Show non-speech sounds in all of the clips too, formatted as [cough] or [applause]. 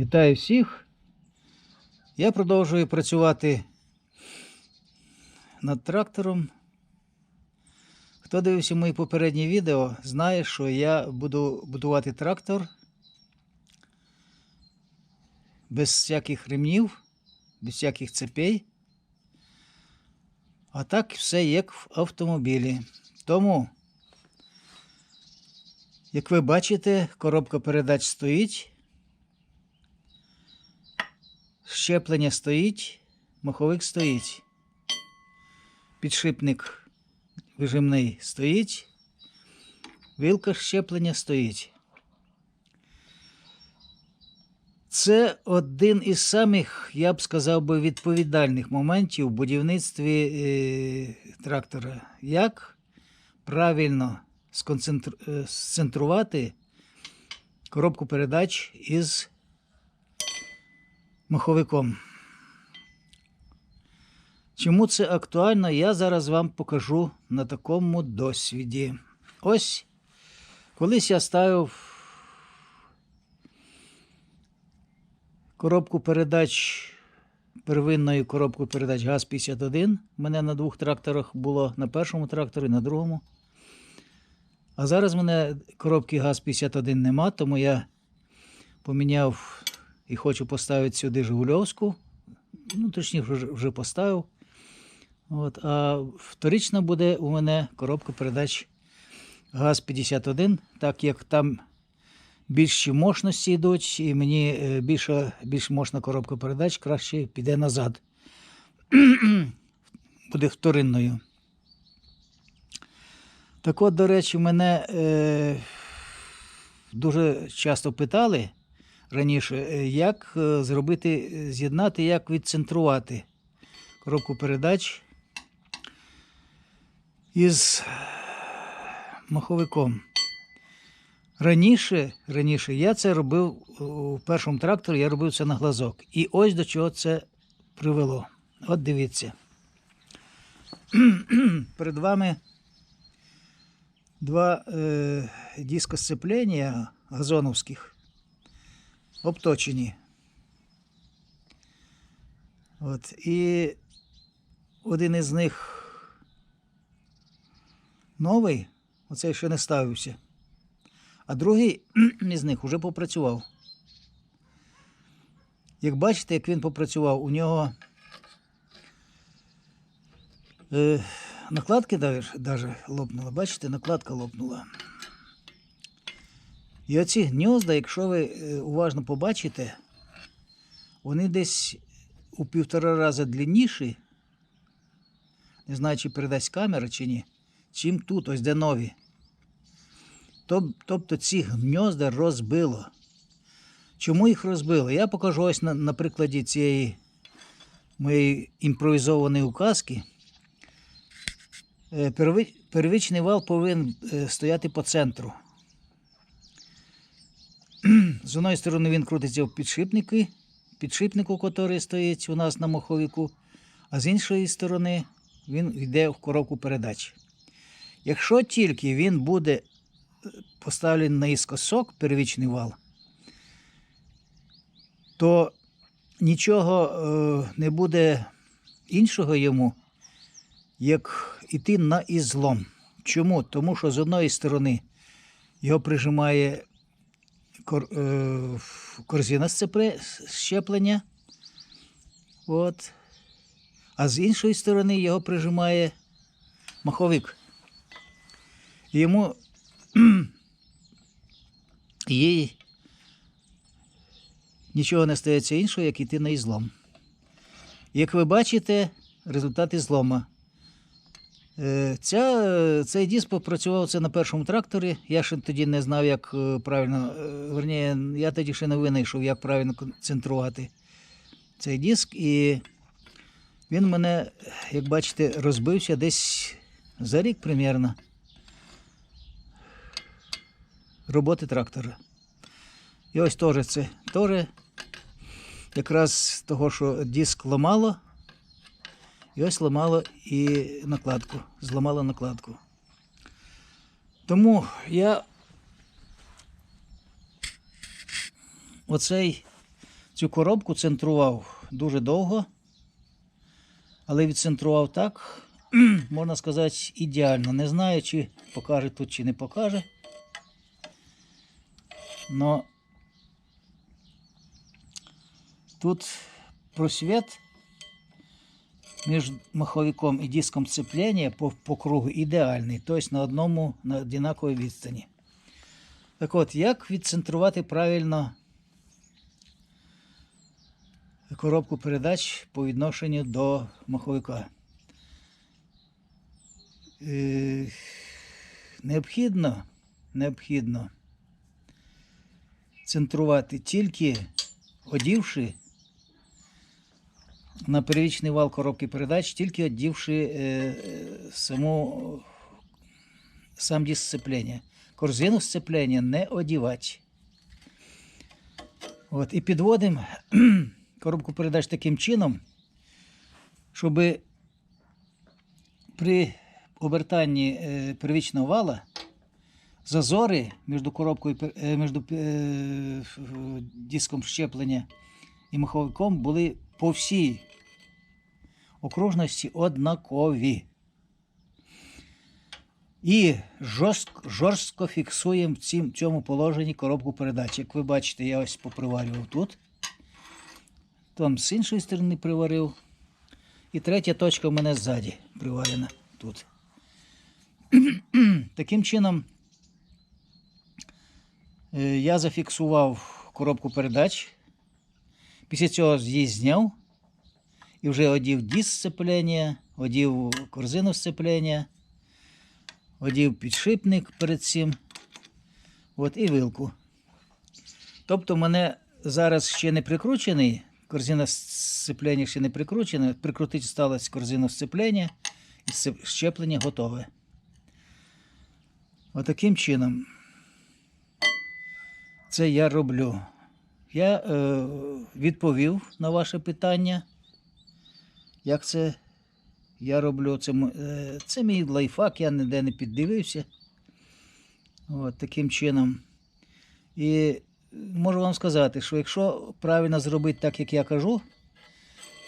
Вітаю всіх. Я продовжую працювати над трактором. Хто дивився мої попередні відео, знає, що я буду будувати трактор без всяких ремнів, без всяких цепей. А так все як в автомобілі. Тому, як ви бачите, коробка передач стоїть. Щеплення стоїть, маховик стоїть. Підшипник вижимний стоїть. Вилка щеплення стоїть. Це один із самих, я б сказав би, відповідальних моментів в будівництві е, трактора. Як правильно сконцентру- е, коробку передач із маховиком. Чому це актуально, я зараз вам покажу на такому досвіді. Ось колись я ставив коробку передач, первинною коробку передач ГАЗ-51. У мене на двох тракторах було на першому тракторі, на другому. А зараз в мене коробки ГАЗ-51 нема, тому я поміняв і хочу поставити сюди Жигульовську. Ну, точніше, вже, поставив. От, а вторична буде у мене коробка передач ГАЗ-51, так як там більші мощності йдуть, і мені е, більша, більш мощна коробка передач краще піде назад. [clears throat] буде вторинною. Так от, до речі, мене е, дуже часто питали раніше, е, як е, зробити, е, з'єднати, як відцентрувати коробку передач із маховиком. Раніше, раніше я це робив у першому тракторі, я робив це на глазок. І ось до чого це привело. От дивіться. [clears throat] Перед вами два е, дискосцеплення газоновських обточені. От, і один із них новий, оцей ще не ставився. А другий [clears throat] із них вже попрацював. Як бачите, як він попрацював, у нього е, накладки навіть лопнула. Бачите, накладка лопнула. І оці гнізда, якщо ви е, уважно побачите, вони десь у півтора рази длинніші. Не знаю, чи передасть камера, чи ні, чим тут, ось де нові. Тобто ці гнізда розбило. Чому їх розбило? Я покажу ось на, на прикладі цієї моєї імпровізованої указки. Е, Первичний вал повинен е, стояти по центру. З одної сторони він крутиться в підшипники, підшипнику, який стоїть у нас на маховику, а з іншої сторони він йде в коробку передач. Якщо тільки він буде е, поставлений наискосок, первічний вал, то нічого е, не буде іншого йому, як іти на ізлом. Чому? Тому що з одної сторони його прижимає кор, е, корзина щеплення, от, а з іншої сторони його прижимає маховик. Йому [clears throat] їй нічого не стається іншого, як іти на ізлом. Як ви бачите, результати злома. Е, Ця, цей диск попрацював на першому тракторі. Я ще тоді не знав, як е, правильно. е, Верніше, я тоді ще не винайшов, як правильно концентрувати цей диск. І він мене, як бачите, розбився десь за рік примірно роботи трактора. І ось теж це теж якраз того, що диск ламало, і ось ламало і накладку, зламало накладку. Тому я оцей Цю коробку центрував дуже довго, але відцентрував так, [clears throat] можна сказати, ідеально. Не знаю, чи покаже тут, чи не покаже. Но тут просвет між маховиком і диском сцеплення по, по кругу ідеальний, тобто на одному на однаковій відстані. Так от, як відцентрувати правильно коробку передач по відношенню до маховика? Е, необхідно, необхідно центрувати тільки одівши на первічний вал коробки передач, тільки одівши е, е, саму, сам диск сцеплення. Корзину сцеплення не одівати. От, і підводимо [clears throat] коробку передач таким чином, щоб при обертанні е, первічного вала зазори між коробкою, е, між диском щеплення і маховиком були по всій окружності однакові. І жорстко, жорстко фіксуємо в цім, цьому положенні коробку передач. Як ви бачите, я ось поприварював тут. Там з іншої сторони приварив. І третя точка в мене ззаді приварена тут. [clears throat] Таким чином е, я зафіксував коробку передач. Після цього її зняв і вже одів диск сцеплення, одів корзину сцеплення, одів підшипник перед цим. От і вилку. Тобто в мене зараз ще не прикручений, корзина сцеплення ще не прикручена, прикрутити сталося корзину сцеплення і щеплення готове. Отаким чином. Це я роблю. Я е, відповів на ваше питання. Як це я роблю? Це, е, це мій лайфхак, я ніде не піддивився. От, таким чином. І можу вам сказати, що якщо правильно зробити так, як я кажу,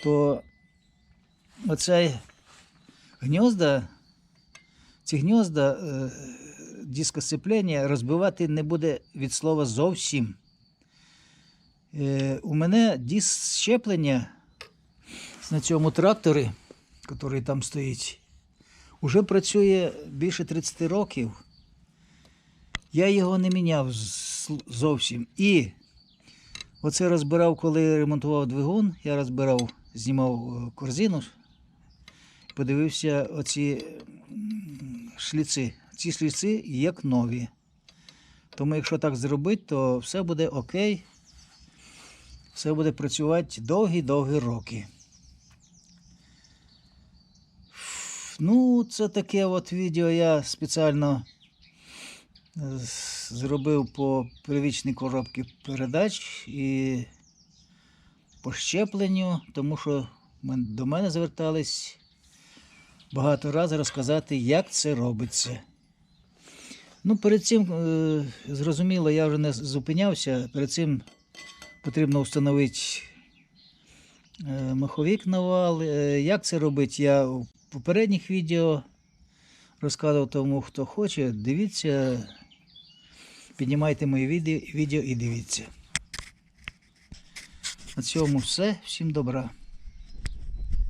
то оце гнізда, ці гнізда е, дискосцеплення розбивати не буде від слова зовсім. Е, у мене диск щеплення на цьому тракторі, який там стоїть, уже працює більше 30 років. Я його не міняв зовсім. І оце розбирав, коли ремонтував двигун, я розбирав, знімав е, корзину, подивився оці шліци. Ці шліци як нові. Тому якщо так зробити, то все буде окей. Все буде працювати довгі-довгі роки. Ну, це таке от відео я спеціально е, зробив по первічній коробці передач і по щепленню, тому що до мене звертались багато разів розказати, як це робиться. Ну, перед цим, е, зрозуміло, я вже не зупинявся. Перед цим потрібно встановити е, маховик на вал. Е, Як це робити, я в попередніх відео розказував тому, хто хоче. Дивіться, піднімайте мої відео, і дивіться. На цьому все. Всім добра.